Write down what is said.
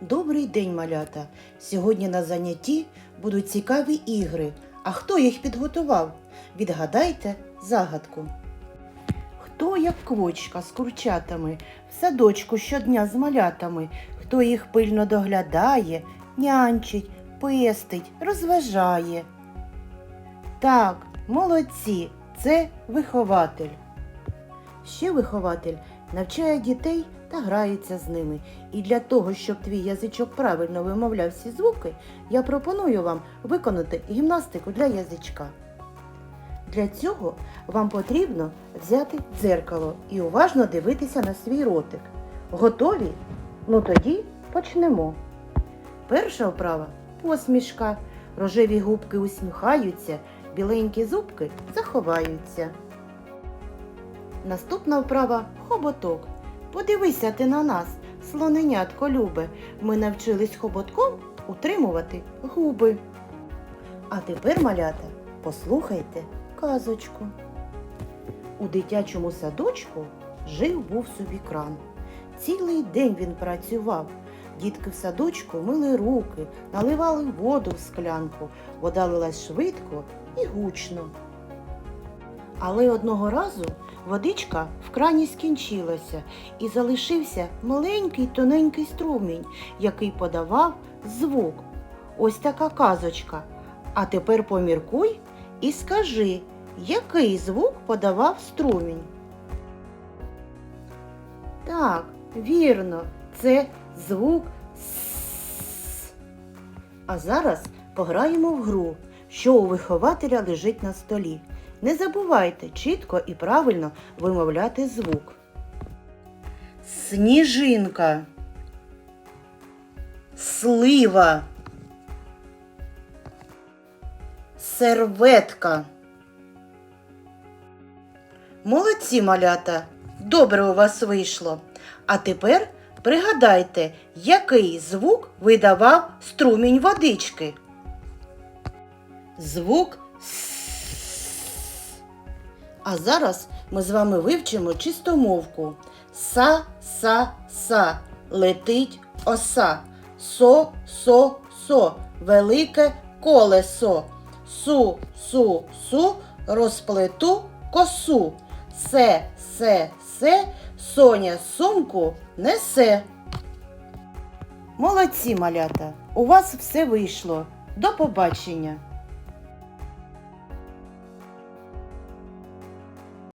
Добрий день, малята! Сьогодні на занятті будуть цікаві ігри. А хто їх підготував? Відгадайте загадку. Хто як квочка з курчатами, в садочку щодня з малятами, хто їх пильно доглядає, нянчить, пестить, розважає. Так, молодці, це вихователь. Ще вихователь навчає дітей та грається з ними. І для того, щоб твій язичок правильно вимовляв всі звуки, я пропоную вам виконати гімнастику для язичка. Для цього вам потрібно взяти дзеркало і уважно дивитися на свій ротик. Готові? Ну тоді почнемо. Перша вправа посмішка. Рожеві губки усміхаються, біленькі зубки заховаються. Наступна вправа хоботок. Подивися ти на нас, слоненятко любе. Ми навчились хоботком утримувати губи. А тепер, малята, послухайте казочку. У дитячому садочку жив був собі кран. Цілий день він працював. Дітки в садочку мили руки, наливали воду в склянку, вода лилась швидко і гучно. Але одного разу водичка в крані скінчилася і залишився маленький тоненький струмінь, який подавав звук. Ось така казочка. А тепер поміркуй і скажи, який звук подавав струмінь. Так, вірно, це звук С. А зараз пограємо в гру, що у вихователя лежить на столі. Не забувайте чітко і правильно вимовляти звук. Сніжинка. Слива. Серветка. Молодці, малята! Добре у вас вийшло. А тепер пригадайте, який звук видавав струмінь водички. Звук С. А зараз ми з вами вивчимо чистомовку. Са, са, са, летить оса. Со, со, со, велике колесо. Су, су, су, розплету косу. Се, се, се, Соня сумку несе. Молодці, малята! У вас все вийшло. До побачення!